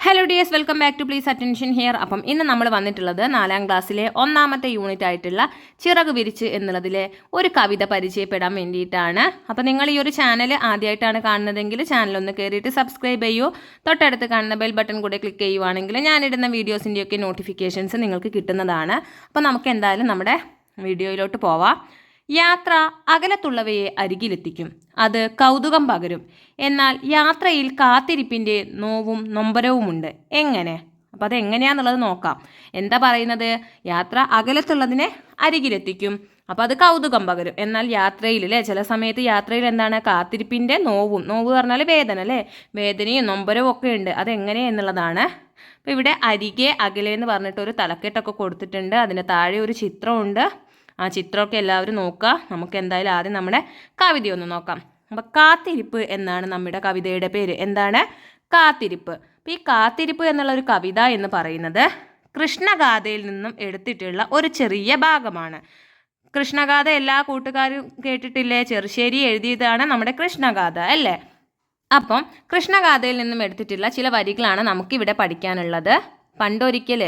Hello dears welcome back to please attention here appam ഇന്ന് നമ്മൾ വന്നിട്ടുള്ളത് നാലാം ക്ലാസ്സിലെ ഒന്നാമത്തെ യൂണിറ്റ് ആയിട്ടുള്ള ചിറക് വിരിച്ച് എന്നുള്ളതിലെ ഒരു കവിത പരിചയപ്പെടാൻ വേണ്ടിയിട്ടാണ്. അപ്പം നിങ്ങൾ ഈ ഒരു ചാനൽ ആദ്യമായിട്ടാണ് കാണുന്നതെങ്കിൽ ചാനൽ ഒന്ന് കയറിയിട്ട് സബ്സ്ക്രൈബ് ചെയ്യൂ. തൊട്ടടുത്ത് കാണുന്ന ബെൽ ബട്ടൺ കൂടെ ക്ലിക്ക് ചെയ്യുവാണെങ്കിൽ ഞാനിടുന്ന വീഡിയോസിന്റെയൊക്കെ നോട്ടിഫിക്കേഷൻസ് നിങ്ങൾക്ക് കിട്ടുന്നതാണ്. അപ്പം നമുക്ക് എന്തായാലും നമ്മുടെ വീഡിയോയിലോട്ട് പോവാം. യാത്ര അകലത്തുള്ളവയെ അരികിലെത്തിക്കും. അത് കൗതുകം പകരും. എന്നാൽ യാത്രയിൽ കാത്തിരിപ്പിന്റെ നോവും നൊമ്പരവുമുണ്ട്. എങ്ങനെ? അപ്പോൾ അത് എങ്ങനെയാന്നുള്ളത് നോക്കാം. എന്താ പറയുന്നത്? യാത്ര അകലത്തുള്ളതിനെ അരികിലെത്തിക്കും. അപ്പോൾ അത് കൗതുകം പകരും. എന്നാൽ യാത്രയിൽ അല്ലേ ചില സമയത്ത് യാത്രയിൽ എന്താണ്? കാത്തിരിപ്പിന്റെ നോവും. നോവ് പറഞ്ഞാൽ വേദന അല്ലേ? വേദനയും നൊമ്പരവും ഒക്കെ ഉണ്ട്. അതെങ്ങനെ എന്നുള്ളതാണ്. അപ്പോൾ ഇവിടെ അരികെ അകലെ എന്ന് പറഞ്ഞിട്ട് ഒരു തലക്കെട്ടൊക്കെ കൊടുത്തിട്ടുണ്ട്. അതിന് താഴെ ഒരു ചിത്രമുണ്ട്. ആ ചിത്രമൊക്കെ എല്ലാവരും നോക്കുക. നമുക്ക് എന്തായാലും ആദ്യം നമ്മുടെ കവിതയൊന്ന് നോക്കാം. അപ്പം കാത്തിരിപ്പ് എന്നാണ് നമ്മുടെ കവിതയുടെ പേര്. എന്താണ്? കാത്തിരിപ്പ്. അപ്പം ഈ കാത്തിരിപ്പ് എന്നുള്ള ഒരു കവിത എന്ന് പറയുന്നത് കൃഷ്ണഗാഥയിൽ നിന്നും എടുത്തിട്ടുള്ള ഒരു ചെറിയ ഭാഗമാണ്. കൃഷ്ണഗാഥ എല്ലാ കൂട്ടുകാരും കേട്ടിട്ടില്ലേ? ചെറുശ്ശേരി എഴുതിയതാണ് നമ്മുടെ കൃഷ്ണഗാഥ അല്ലേ? അപ്പം കൃഷ്ണഗാഥയിൽ നിന്നും എടുത്തിട്ടുള്ള ചില വരികളാണ് നമുക്കിവിടെ പഠിക്കാനുള്ളത്. പണ്ടൊരിക്കൽ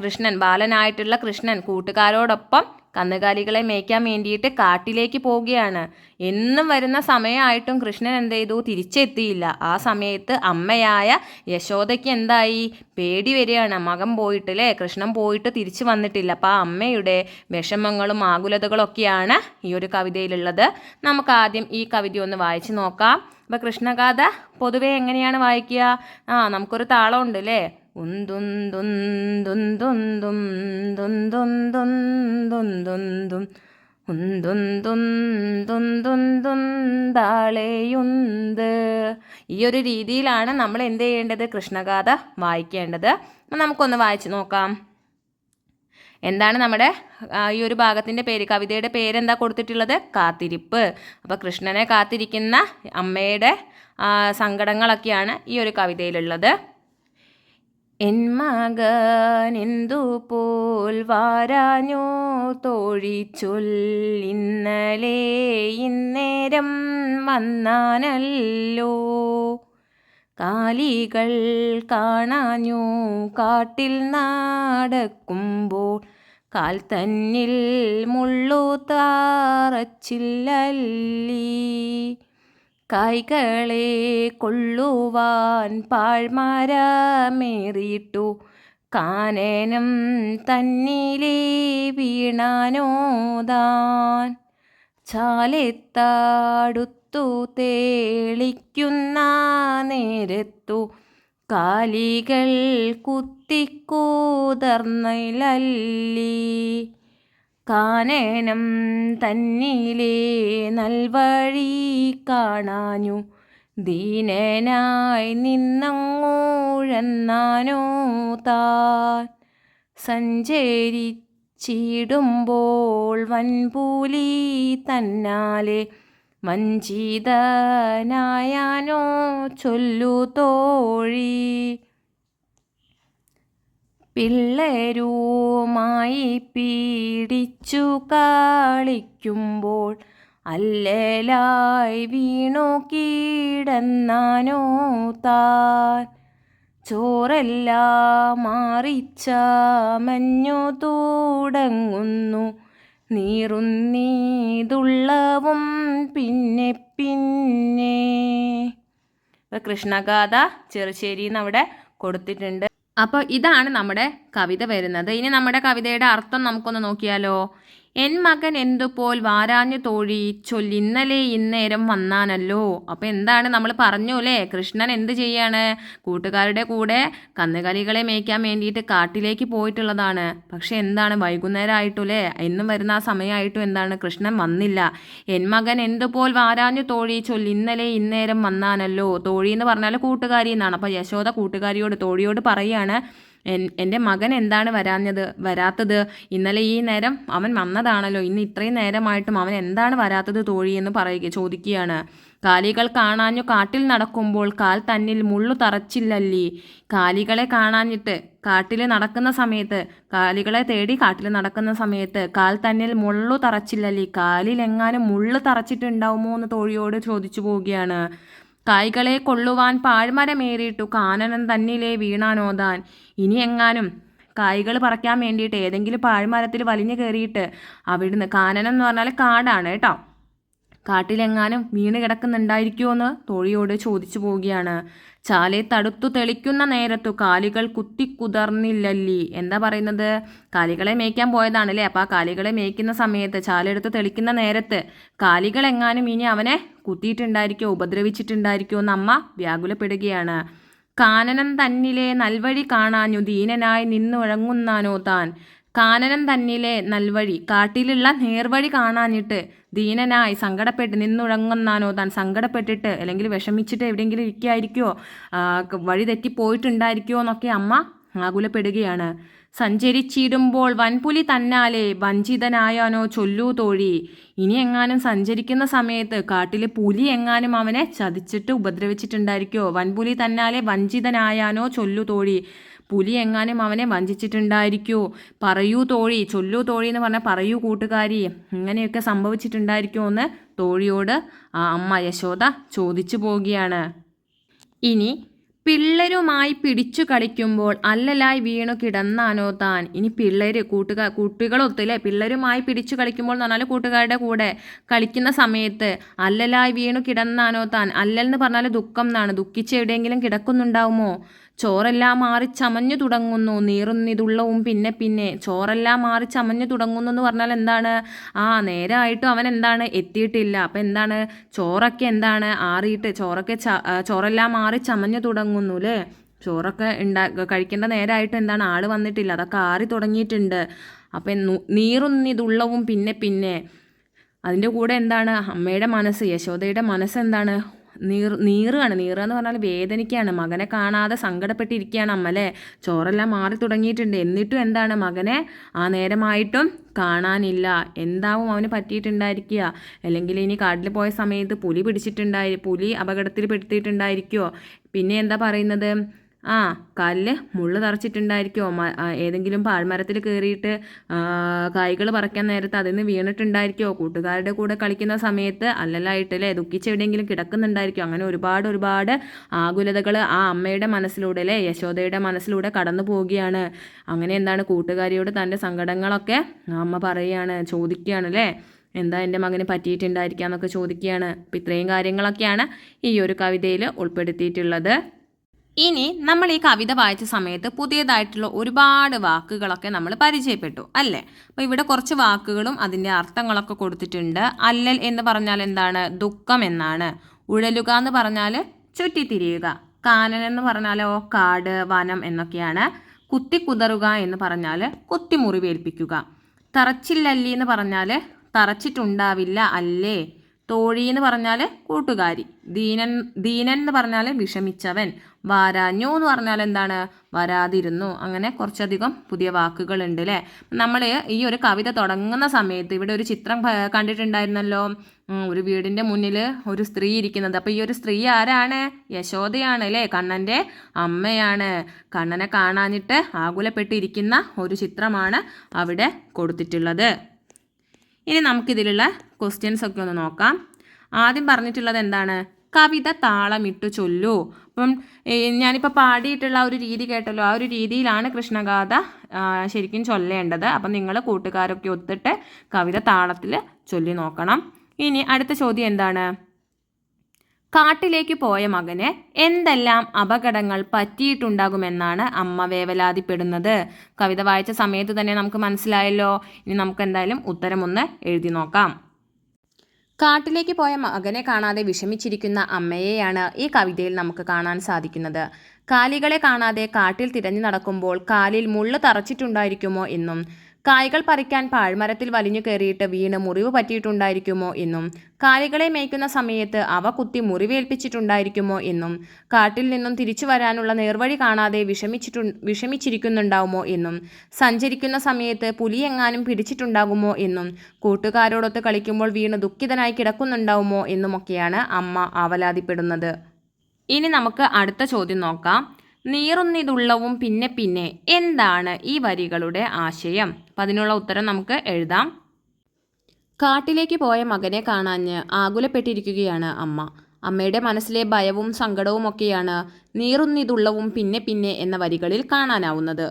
കൃഷ്ണൻ ബാലനായിട്ടുള്ള കൃഷ്ണൻ കൂട്ടുകാരോടൊപ്പം കന്നുകാലികളെ മേയ്ക്കാൻ വേണ്ടിയിട്ട് കാട്ടിലേക്ക് പോവുകയാണ്. എന്നും വരുന്ന സമയമായിട്ടും കൃഷ്ണൻ എന്ത് ചെയ്തു? തിരിച്ചെത്തിയില്ല. ആ സമയത്ത് അമ്മയായ യശോദയ്ക്ക് എന്തായി? പേടി വരികയാണ്. മകൻ പോയിട്ട് അല്ലേ കൃഷ്ണൻ പോയിട്ട് തിരിച്ചു വന്നിട്ടില്ല. അപ്പോൾ ആ അമ്മയുടെ വിഷമങ്ങളും ആകുലതകളൊക്കെയാണ് ഈ ഒരു കവിതയിലുള്ളത്. നമുക്ക് ആദ്യം ഈ കവിത ഒന്ന് വായിച്ചു നോക്കാം. അപ്പോൾ കൃഷ്ണഗാഥ പൊതുവേ എങ്ങനെയാണ് വായിക്കുക? ആ നമുക്കൊരു താളമുണ്ട് അല്ലേ ഉന്തുന്തുന്തുന്തുന്തും ദുന്തുന്തുന്തുന്തുന്തും ഉന്തുന്തുന്തുന്തുന്താളെയുന്ത് ഈ ഒരു രീതിയിലാണ് നമ്മൾ എന്ത് ചെയ്യേണ്ടത് കൃഷ്ണഗാഥ വായിക്കേണ്ടത് നമുക്കൊന്ന് വായിച്ചു നോക്കാം എന്താണ് നമ്മുടെ ഈ ഒരു ഭാഗത്തിന്റെ പേര് കവിതയുടെ പേരെന്താ കൊടുത്തിട്ടുള്ളത് കാത്തിരിപ്പ് അപ്പോൾ കൃഷ്ണനെ കാത്തിരിക്കുന്ന അമ്മയുടെ സങ്കടങ്ങളൊക്കെയാണ് ഈ ഒരു കവിതയിലുള്ളത് എൻ മകൻ എന്തു പോൽ വാരാഞ്ഞു ഇന്നലെ ഇന്നേരം വന്നാനല്ലോ. കാലികൾ കാണാഞ്ഞു കാട്ടിൽ നടക്കുമ്പോൾ കാൽ തന്നിൽ മുള്ളു താറച്ചില്ലല്ലി. കായ്കളെ കൊള്ളുവാൻ പാഴ്മരമേറിയിട്ടു. കാനനം തന്നിലെ വീണാനോദാൻ. ചാലെത്താടുത്തു തേളിക്കുന്ന നേരത്തു കാലികൾ കുത്തിക്കൂതർന്നലല്ലി കാനനം തന്നിലേ നൽവഴി കാണാഞ്ഞു. ദീനനായി നിന്നങ്ങൂഴന്നാനോ താൻ. സഞ്ചരിച്ചിടുമ്പോൾ വൻപൂലി തന്നാലെ വഞ്ചിതനായാനോ ചൊല്ലു തോഴി പിള്ളേരുമായി പീഡിച്ചു കാളിക്കുമ്പോൾ അല്ലേലായി വീണു കീടന്നാനോ താൻ. ചോറെല്ലാം മാറിച്ച മഞ്ഞു തുടങ്ങുന്നു നീറുന്നീതുള്ളവും പിന്നെ പിന്നെ. കൃഷ്ണഗാഥ ചെറുശ്ശേരിന്ന് അവിടെ കൊടുത്തിട്ടുണ്ട്. അപ്പോൾ ഇതാണ് നമ്മുടെ കവിത വരുന്നത്. ഇനി നമ്മുടെ കവിതയുടെ അർത്ഥം നമുക്കൊന്ന് നോക്കിയാലോ? എൻ മകൻ എന്തുപോൽ വാരാഞ്ഞു തോഴി ചൊല്ലിന്നലെ ഇന്നേരം വന്നാനല്ലോ. അപ്പോൾ എന്താണ് നമ്മൾ പറഞ്ഞു അല്ലേ? കൃഷ്ണൻ എന്ത് ചെയ്യാണ്? കൂട്ടുകാരുടെ കൂടെ കന്നുകാലികളെ മേയ്ക്കാൻ വേണ്ടിയിട്ട് കാട്ടിലേക്ക് പോയിട്ടുള്ളതാണ്. പക്ഷെ എന്താണ്? വൈകുന്നേരം ആയിട്ടല്ലേ എന്നും വരുന്ന ആ സമയമായിട്ടും എന്താണ്? കൃഷ്ണൻ വന്നില്ല. എൻ മകൻ എന്തുപോൽ വാരാഞ്ഞു തോഴി ചൊല്ലി ഇന്നലെ ഇന്നേരം വന്നാനല്ലോ. തോഴി എന്ന് പറഞ്ഞാൽ കൂട്ടുകാരി എന്നാണ്. അപ്പോൾ യശോദ കൂട്ടുകാരിയോട് തോഴിയോട് പറയാണ് എൻ എന്റെ മകൻ എന്താണ് വരാഞ്ഞത് വരാത്തത്? ഇന്നലെ ഈ നേരം അവൻ വന്നതാണല്ലോ. ഇന്ന് ഇത്രയും നേരമായിട്ടും അവൻ എന്താണ് വരാത്തത് തോഴി എന്ന് പറയുക ചോദിക്കുകയാണ്. കാലികൾ കാണാഞ്ഞു കാട്ടിൽ നടക്കുമ്പോൾ കാൽ തന്നിൽ മുള്ളു തറച്ചില്ലല്ലേ. കാലികളെ കാണാഞ്ഞിട്ട് കാട്ടിൽ നടക്കുന്ന സമയത്ത് കാലികളെ തേടി കാട്ടിൽ നടക്കുന്ന സമയത്ത് കാൽ തന്നിൽ മുള്ളു തറച്ചില്ലല്ലേ. കാലിൽ എങ്ങാനും മുള്ളു തറച്ചിട്ടുണ്ടാവുമോ എന്ന് തോഴിയോട് ചോദിച്ചു പോവുകയാണ്. കായ്കളെ കൊള്ളുവാൻ പാഴ്മരമേറിയിട്ടു കാനനം തന്നിലേ വീണാനോദാൻ. ഇനി എങ്ങാനും കായ്കൾ പറിക്കാൻ വേണ്ടിയിട്ട് ഏതെങ്കിലും പാഴ്മരത്തിൽ വലിഞ്ഞു കയറിയിട്ട് അവിടുന്ന് കാനനം എന്ന് പറഞ്ഞാൽ കാടാണ് കേട്ടോ. കാട്ടിലെങ്ങാനും വീണ് കിടക്കുന്നുണ്ടായിരിക്കുമോ എന്ന് തോഴിയോട് ചോദിച്ചു പോവുകയാണ്. ചാലെ തടുത്തു തെളിക്കുന്ന നേരത്തു കാലികൾ കുത്തിക്കുതർന്നില്ലല്ലി എന്താ പറയുന്നത്? കാലികളെ മേയ്ക്കാൻ പോയതാണല്ലേ. അപ്പോൾ ആ കാലികളെ മേയ്ക്കുന്ന സമയത്ത് ചാലെടുത്ത് തെളിക്കുന്ന നേരത്ത് കാലികൾ എങ്ങാനും ഇനി അവനെ കുത്തിയിട്ടുണ്ടായിരിക്കോ ഉപദ്രവിച്ചിട്ടുണ്ടായിരിക്കോ എന്ന് അമ്മ വ്യാകുലപ്പെടുകയാണ്. കാനനം തന്നിലെ നൽവഴി കാണാഞ്ഞു ദീനനായി നിന്നുഴങ്ങുന്നാനോ താൻ. കാനനം തന്നിലെ നൽവഴി കാട്ടിലുള്ള നേർവഴി കാണാഞ്ഞിട്ട് ദീനനായി സങ്കടപ്പെട്ട് നിന്നുഴങ്ങുന്നാനോ താൻ സങ്കടപ്പെട്ടിട്ട് അല്ലെങ്കിൽ വിഷമിച്ചിട്ട് എവിടെയെങ്കിലും ഇരിക്കുകയായിരിക്കുമോ വഴി തെറ്റിപ്പോയിട്ടുണ്ടായിരിക്കുമോ എന്നൊക്കെ അമ്മ ആകുലപ്പെടുകയാണ്. സഞ്ചരിച്ചിടുമ്പോൾ വൻപുലി തന്നാലെ വഞ്ചിതനായാനോ ചൊല്ലൂ തോഴി. ഇനി എങ്ങാനും സഞ്ചരിക്കുന്ന സമയത്ത് കാട്ടിലെ പുലി എങ്ങാനും അവനെ ചതിച്ചിട്ട് ഉപദ്രവിച്ചിട്ടുണ്ടായിരിക്കോ വൻപുലി തന്നാലെ വഞ്ചിതനായാനോ ചൊല്ലു തോഴി. പുലി എങ്ങാനും അവനെ വഞ്ചിച്ചിട്ടുണ്ടായിരിക്കോ. പറയൂ തോഴി ചൊല്ലൂ തോഴി എന്ന് പറഞ്ഞാൽ പറയൂ കൂട്ടുകാരി. ഇങ്ങനെയൊക്കെ സംഭവിച്ചിട്ടുണ്ടായിരിക്കുമോ എന്ന് തോഴിയോട് ആ അമ്മ യശോദ ചോദിച്ചു പോവുകയാണ്. ഇനി പിള്ളരുമായി പിടിച്ചു കളിക്കുമ്പോൾ അല്ലലായി വീണു കിടന്നാനോ താൻ? ഇനി പിള്ളേര് കൂട്ടുകാർ കുട്ടികളൊത്തില്ലേ പിള്ളരുമായി പിടിച്ചു കളിക്കുമ്പോൾ എന്ന് പറഞ്ഞാൽ കൂട്ടുകാരുടെ കൂടെ കളിക്കുന്ന സമയത്ത് അല്ലലായി വീണു കിടന്നാനോ താൻ? അല്ലൽ എന്ന് പറഞ്ഞാൽ ദുഃഖം എന്നാണ്. ദുഃഖിച്ച് എവിടെയെങ്കിലും കിടക്കുന്നുണ്ടാവുമോ? ചോറെല്ലാം മാറി ചമഞ്ഞു തുടങ്ങുന്നു. നീറുന്നിതുള്ളവും പിന്നെ പിന്നെ. ചോറെല്ലാം മാറി ചമഞ്ഞു തുടങ്ങുന്നു എന്ന് പറഞ്ഞാൽ എന്താണ്? ആ നേരമായിട്ടും അവൻ എന്താണ്? എത്തിയിട്ടില്ല. അപ്പം എന്താണ്? ചോറൊക്കെ എന്താണ്? ആറിയിട്ട് ചോറൊക്കെ ചോറെല്ലാം മാറി ചമഞ്ഞു തുടങ്ങുന്നു അല്ലേ ചോറൊക്കെ ഉണ്ടാ കഴിക്കേണ്ട നേരമായിട്ട് എന്താണ്? ആൾ വന്നിട്ടില്ല. അതൊക്കെ ആറി തുടങ്ങിയിട്ടുണ്ട്. അപ്പം നീറുന്നിതുള്ളവും പിന്നെ പിന്നെ. അതിന്റെ കൂടെ എന്താണ്? അമ്മയുടെ മനസ്സ് യശോദയുടെ മനസ്സ് എന്താണ്? നീർ നീറുകയാണ്. നീറുക എന്ന് പറഞ്ഞാൽ വേദനിക്കുകയാണ് മകനെ കാണാതെ സങ്കടപ്പെട്ടിരിക്കുകയാണ് അമ്മ അല്ലേ? ചോറെല്ലാം മാറി തുടങ്ങിയിട്ടുണ്ട്. എന്നിട്ടും എന്താണ് മകനെ ആ നേരമായിട്ടും കാണാനില്ല. എന്താവും അവന് പറ്റിയിട്ടുണ്ടായിരിക്കുക? അല്ലെങ്കിൽ ഇനി കാട്ടിൽ പോയ സമയത്ത് പുലി പിടിച്ചിട്ടുണ്ടായി പുലി അപകടത്തിൽ പെടുത്തിയിട്ടുണ്ടായിരിക്കുമോ പിന്നെ എന്താ പറയുന്നത്? ആ കല്ല് മുള്ള് തറച്ചിട്ടുണ്ടായിരിക്കുമോ ഏതെങ്കിലും പാഴ്മരത്തിൽ കയറിയിട്ട് കായ്കൾ പറിക്കാൻ നേരത്ത് അതിൽ നിന്ന് വീണിട്ടുണ്ടായിരിക്കുമോ കൂട്ടുകാരുടെ കൂടെ കളിക്കുന്ന സമയത്ത് അല്ലല്ലായിട്ടല്ലേ ദുഃഖിച്ച് എവിടെയെങ്കിലും കിടക്കുന്നുണ്ടായിരിക്കും അങ്ങനെ ഒരുപാട് ഒരുപാട് ആകുലതകൾ ആ അമ്മയുടെ മനസ്സിലൂടെ അല്ലേ യശോദയുടെ മനസ്സിലൂടെ കടന്നു പോവുകയാണ്. അങ്ങനെ എന്താണ് കൂട്ടുകാരിയോട് തന്റെ സങ്കടങ്ങളൊക്കെ അമ്മ പറയുകയാണ് ചോദിക്കുകയാണ് അല്ലേ? എന്താ എന്റെ മകന് പറ്റിയിട്ടുണ്ടായിരിക്കുക എന്നൊക്കെ ചോദിക്കുകയാണ്. അപ്പം ഇത്രയും കാര്യങ്ങളൊക്കെയാണ് ഈ ഒരു കവിതയിൽ ഉൾപ്പെടുത്തിയിട്ടുള്ളത്. ഇനി നമ്മൾ ഈ കവിത വായിച്ച സമയത്ത് പുതിയതായിട്ടുള്ള ഒരുപാട് വാക്കുകളൊക്കെ നമ്മൾ പരിചയപ്പെട്ടു അല്ലേ? അപ്പോൾ ഇവിടെ കുറച്ച് വാക്കുകളും അതിന്റെ അർത്ഥങ്ങളൊക്കെ കൊടുത്തിട്ടുണ്ട്. അല്ലൽ എന്ന് പറഞ്ഞാൽ എന്താണ്? ദുഃഖം എന്നാണ്. ഉഴലുക എന്ന് പറഞ്ഞാൽ ചുറ്റിത്തിരിയുക. കാനൻ എന്ന് പറഞ്ഞാലോ? കാട് വനം എന്നൊക്കെയാണ്. കുത്തിക്കുതറുക എന്ന് പറഞ്ഞാൽ കുത്തിമുറിവേൽപ്പിക്കുക. തറച്ചില്ലല്ലി എന്ന് പറഞ്ഞാൽ തറച്ചിട്ടുണ്ടാവില്ല അല്ലേ? തോഴി എന്ന് പറഞ്ഞാൽ കൂട്ടുകാരി. ദീനൻ ദീനൻ എന്ന് പറഞ്ഞാൽ വിഷമിച്ചവൻ. വാരാഞ്ഞു എന്ന് പറഞ്ഞാൽ എന്താണ്? വരാതിരുന്നു. അങ്ങനെ കുറച്ചധികം പുതിയ വാക്കുകളുണ്ട് അല്ലേ നമ്മൾ ഈ ഒരു കവിത തുടങ്ങുന്ന സമയത്ത് ഇവിടെ ഒരു ചിത്രം കണ്ടിട്ടുണ്ടായിരുന്നല്ലോ. ഒരു വീടിന്റെ മുന്നിൽ ഒരു സ്ത്രീ ഇരിക്കുന്നത്. അപ്പോൾ ഈ ഒരു സ്ത്രീ ആരാണ്? യശോദയാണ് അല്ലേ കണ്ണന്റെ അമ്മയാണ്. കണ്ണനെ കാണാനിട്ട് ആകുലപ്പെട്ടിരിക്കുന്ന ഒരു ചിത്രമാണ് അവിടെ കൊടുത്തിട്ടുള്ളത്. ഇനി നമുക്കിതിലുള്ള ക്വസ്റ്റ്യൻസ് ഒക്കെ ഒന്ന് നോക്കാം. ആദ്യം പറഞ്ഞിട്ടുള്ളത് എന്താണ്? കവിത താളമിട്ടു ചൊല്ലൂ. അപ്പം ഞാനിപ്പോൾ പാടിയിട്ടുള്ള ഒരു രീതി കേട്ടല്ലോ. ആ ഒരു രീതിയിലാണ് കൃഷ്ണഗാഥ ശരിക്കും ചൊല്ലേണ്ടത്. അപ്പം നിങ്ങൾ കൂട്ടുകാരൊക്കെ ഒത്തിട്ട് കവിത താളത്തിൽ ചൊല്ലി നോക്കണം. ഇനി അടുത്ത ചോദ്യം എന്താണ്? കാട്ടിലേക്ക് പോയ മകന് എന്തെല്ലാം അപകടങ്ങൾ പറ്റിയിട്ടുണ്ടാകുമെന്നാണ് അമ്മ വേവലാതിപ്പെടുന്നത്. കവിത വായിച്ച സമയത്ത് തന്നെ നമുക്ക് മനസ്സിലായല്ലോ. ഇനി നമുക്ക് എന്തായാലും ഉത്തരമൊന്ന് എഴുതി നോക്കാം. കാട്ടിലേക്ക് പോയ മകനെ കാണാതെ വിഷമിച്ചിരിക്കുന്ന അമ്മയെയാണ് ഈ കവിതയിൽ നമുക്ക് കാണാൻ സാധിക്കുന്നത്. കാലികളെ കാണാതെ കാട്ടിൽ തിരഞ്ഞു നടക്കുമ്പോൾ കാലിൽ മുള്ള് തറച്ചിട്ടുണ്ടായിരിക്കുമോ എന്നും കായ്കൾ പറിക്കാൻ പാഴ്മരത്തിൽ വലിഞ്ഞു കയറിയിട്ട് വീണ് മുറിവ് പറ്റിയിട്ടുണ്ടായിരിക്കുമോ എന്നും കാലികളെ മേയ്ക്കുന്ന സമയത്ത് അവ കുത്തി മുറിവേൽപ്പിച്ചിട്ടുണ്ടായിരിക്കുമോ എന്നും കാട്ടിൽ നിന്നും തിരിച്ചു വരാനുള്ള നേർവഴി കാണാതെ വിഷമിച്ചിട്ടു വിഷമിച്ചിരിക്കുന്നുണ്ടാവുമോ എന്നും സഞ്ചരിക്കുന്ന സമയത്ത് പുലിയെങ്ങാനും പിടിച്ചിട്ടുണ്ടാകുമോ എന്നും കൂട്ടുകാരോടൊത്ത് കളിക്കുമ്പോൾ വീണ് ദുഃഖിതനായി കിടക്കുന്നുണ്ടാവുമോ എന്നുമൊക്കെയാണ് അമ്മ ആവലാതിപ്പെടുന്നത് ഇനി നമുക്ക് അടുത്ത ചോദ്യം നോക്കാം. നീറുന്നിതുള്ളവും പിന്നെ പിന്നെ. എന്താണ് ഈ വരികളുടെ ആശയം? അപ്പം അതിനുള്ള ഉത്തരം നമുക്ക് എഴുതാം. കാട്ടിലേക്ക് പോയ മകനെ കാണാഞ്ഞ് ആകുലപ്പെട്ടിരിക്കുകയാണ് അമ്മ. അമ്മയുടെ മനസ്സിലെ ഭയവും സങ്കടവും ഒക്കെയാണ് നീറുന്നിതുള്ളവും പിന്നെ പിന്നെ എന്ന വരികളിൽ കാണാനാവുന്നത്.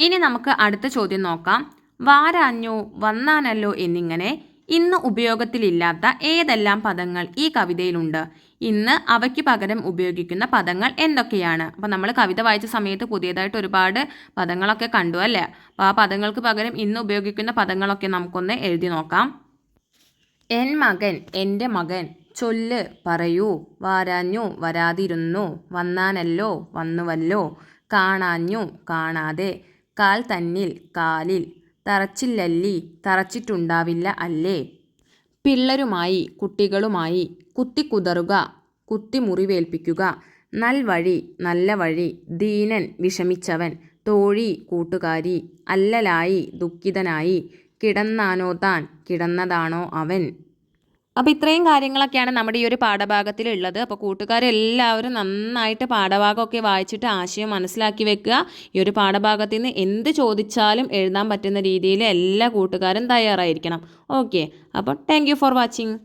ഇനി നമുക്ക് അടുത്ത ചോദ്യം നോക്കാം. വാരാഞ്ഞു വന്നാനല്ലോ എന്നിങ്ങനെ ഇന്ന് ഉപയോഗത്തിലില്ലാത്ത ഏതെല്ലാം പദങ്ങൾ ഈ കവിതയിലുണ്ട്? ഇന്ന് അവയ്ക്ക് പകരം ഉപയോഗിക്കുന്ന പദങ്ങൾ എന്തൊക്കെയാണ്? അപ്പോൾ നമ്മൾ കവിത വായിച്ച സമയത്ത് പുതിയതായിട്ട് ഒരുപാട് പദങ്ങളൊക്കെ കണ്ടു അല്ലേ? അപ്പോൾ ആ പദങ്ങൾക്ക് പകരം ഇന്ന് ഉപയോഗിക്കുന്ന പദങ്ങളൊക്കെ നമുക്കൊന്ന് എഴുതി നോക്കാം. എൻ മകൻ എന്റെ മകൻ ചൊല്ല് പറയൂ വാരാഞ്ഞു വരാതിരുന്നു വന്നാനല്ലോ വന്നുവല്ലോ കാണാഞ്ഞു കാണാതെ കാൽ തന്നിൽ കാലിൽ തറച്ചില്ലല്ലി തറച്ചിട്ടുണ്ടാവില്ല അല്ലേ? പിള്ളരുമായി കുട്ടികളുമായി കുത്തിക്കുതറുക കുത്തിമുറിവേൽപ്പിക്കുക നൽവഴി നല്ല വഴി ദീനൻ വിഷമിച്ചവൻ തോഴി കൂട്ടുകാരി അല്ലലായി ദുഃഖിതനായി കിടന്നാനോ താൻ കിടന്നതാണോ അവൻ? അപ്പോൾ ഇത്രയും കാര്യങ്ങളൊക്കെയാണ് നമ്മുടെ ഈ ഒരു പാഠഭാഗത്തിൽ ഉള്ളത് അപ്പോൾ കൂട്ടുകാരെല്ലാവരും നന്നായിട്ട് പാഠഭാഗമൊക്കെ വായിച്ചിട്ട് ആശയം മനസ്സിലാക്കി വെക്കുക. ഈ ഒരു പാഠഭാഗത്തിൽ നിന്ന് എന്ത് ചോദിച്ചാലും എഴുതാൻ പറ്റുന്ന രീതിയിൽ എല്ലാ കൂട്ടുകാരും തയ്യാറായിരിക്കണം. ഓക്കെ. അപ്പോൾ താങ്ക് ഫോർ വാച്ചിങ്